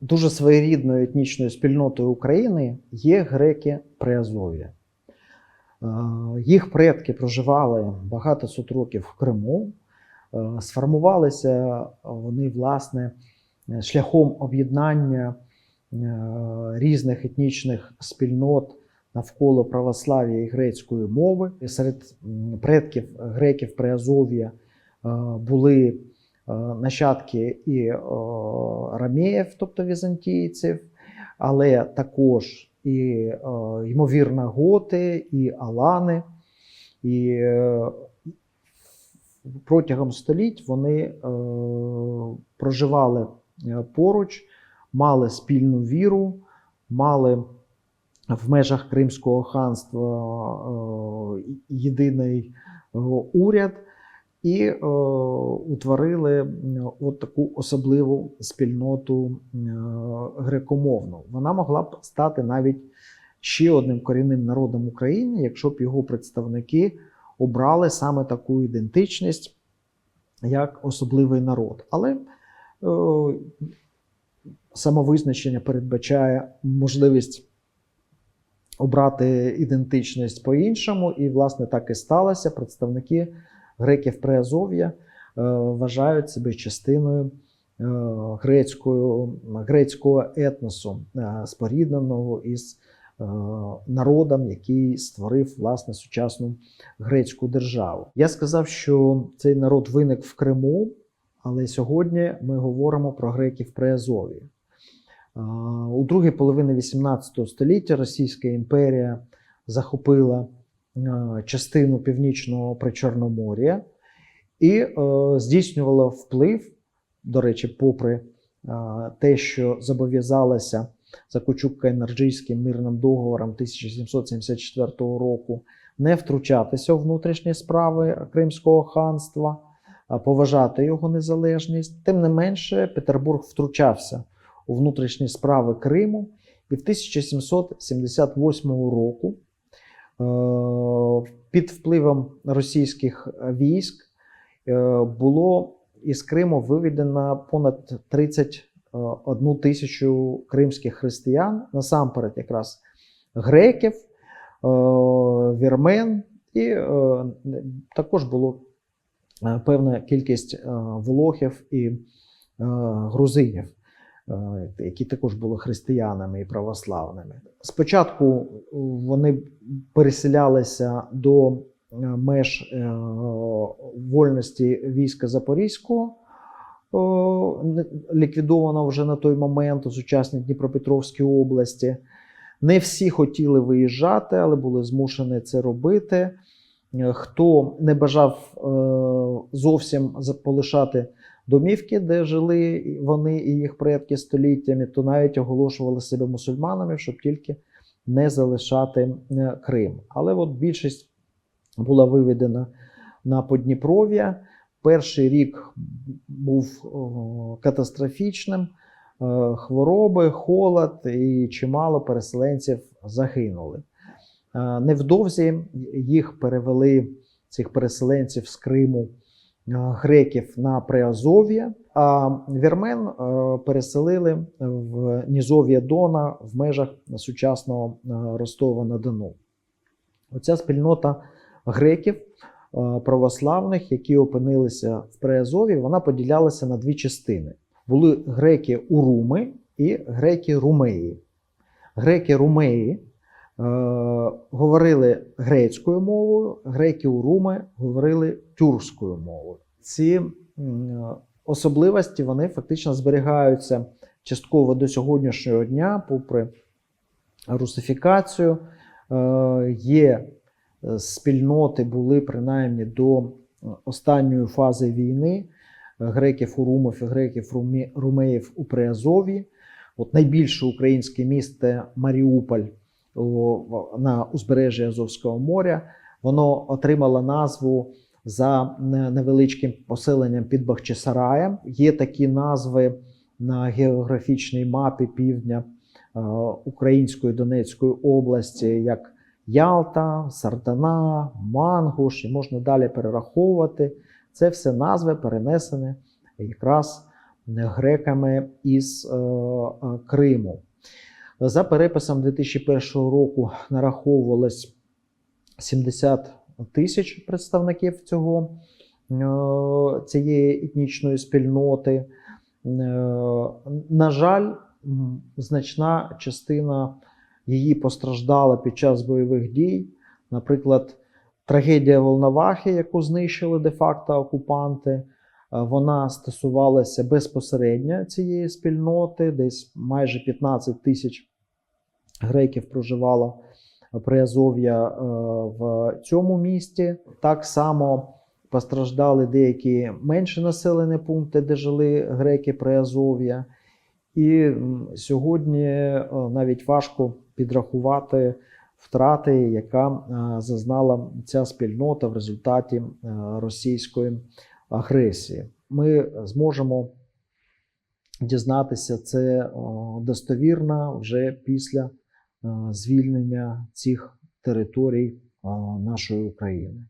Дуже своєрідною етнічною спільнотою України є греки Приазов'я. Е, Їх предки проживали багато сот років в Криму. Е, Сформувалися вони, власне, шляхом об'єднання е, різних етнічних спільнот навколо православ'я і грецької мови. Серед предків греків Приазов'я були е, нащадки і е, рамеїв, тобто візантійців, але також і, е, ймовірно, готи, і алани. І е, протягом століть вони е, проживали е, поруч, мали спільну віру, мали в межах Кримського ханства е, єдиний е, уряд і е, утворили от таку особливу спільноту е, грекомовну. Вона могла б стати навіть ще одним корінним народом України, якщо б його представники обрали саме таку ідентичність як особливий народ. Але е, самовизначення передбачає можливість обрати ідентичність по-іншому, і, власне, так і сталося. Представники греків Приазов'я е, вважають себе частиною е, грецькою, грецького етносу, е, спорідненого із народом, який створив власне сучасну грецьку державу. Я сказав, що цей народ виник в Криму, але сьогодні ми говоримо про греків Приазов'я. У другій половині XVIII століття Російська імперія захопила частину північного Причорномор'я і е, здійснювала вплив, до речі, попри е, те, що зобов'язалася за Кучук-Кайнарджийським мирним договором 1774 року не втручатися у внутрішні справи Кримського ханства, поважати його незалежність. Тим не менше, Петербург втручався у внутрішні справи Криму, і в 1778 року е, під впливом російських військ е, було із Криму виведено понад 31 тисячу кримських християн, насамперед якраз греків, е, вірмен, і е, також було е, певна кількість е, волохів і е, грузинів. е, які також були християнами і православними. Спочатку вони переселялися до е, меж е, вольності війська Запорізького, о, не- ліквідованого вже на той момент у сучасній Дніпропетровській області. Не всі хотіли виїжджати, але були змушені це робити. Е, Хто не бажав е, зовсім полишати домівки, де жили вони і їх предки століттями, то навіть оголошували себе мусульманами, щоб тільки не залишати е, Крим. Але от більшість була виведена на Подніпров'я. Перший рік був катастрофічним. Е, Хвороби, холод і чимало переселенців загинули. Е, Невдовзі їх перевели, цих переселенців з Криму, греків на Приазов'я, а вірмен е, переселили в Нізов'я Дона в межах сучасного е, Ростова на Дону. Оця спільнота греків е, православних, які опинилися в Приазові, вона поділялася на дві частини. Були греки Уруми і греки Румеї. Греки Румеї е, говорили грецькою мовою, греки Уруми говорили тюркською мовою. Ці особливості вони фактично зберігаються частково до сьогоднішнього дня, попри русифікацію. Е, є е, спільноти, були принаймні до е, останньої фази війни греків Урумов і греків Румеїв у Приазові. От найбільше українське місто Маріуполь на узбережжі Азовського моря. Воно отримало назву за невеличким поселенням під Бахчисараєм. Є такі назви на географічній мапі півдня е, Української Донецької області, як Ялта, Сардана, Мангуш, і можна далі перераховувати. Це все назви перенесені якраз греками із е, е, Криму. За переписом 2001 року нараховувалось 70 тисяч представників цього, е, цієї етнічної спільноти. Е, На жаль, значна частина її постраждала під час бойових дій. Наприклад, трагедія Волновахи, яку знищили де-факто окупанти, е, вона стосувалася безпосередньо цієї спільноти, десь майже 15 тисяч греків проживало Приазов'я е, в цьому місті. Так само постраждали деякі менші населені пункти, де жили греки Приазов'я. І сьогодні е, навіть важко підрахувати втрати, яка е, зазнала ця спільнота в результаті російської агресії. Ми зможемо дізнатися це достовірно вже після Е, звільнення цих територій е, нашої України.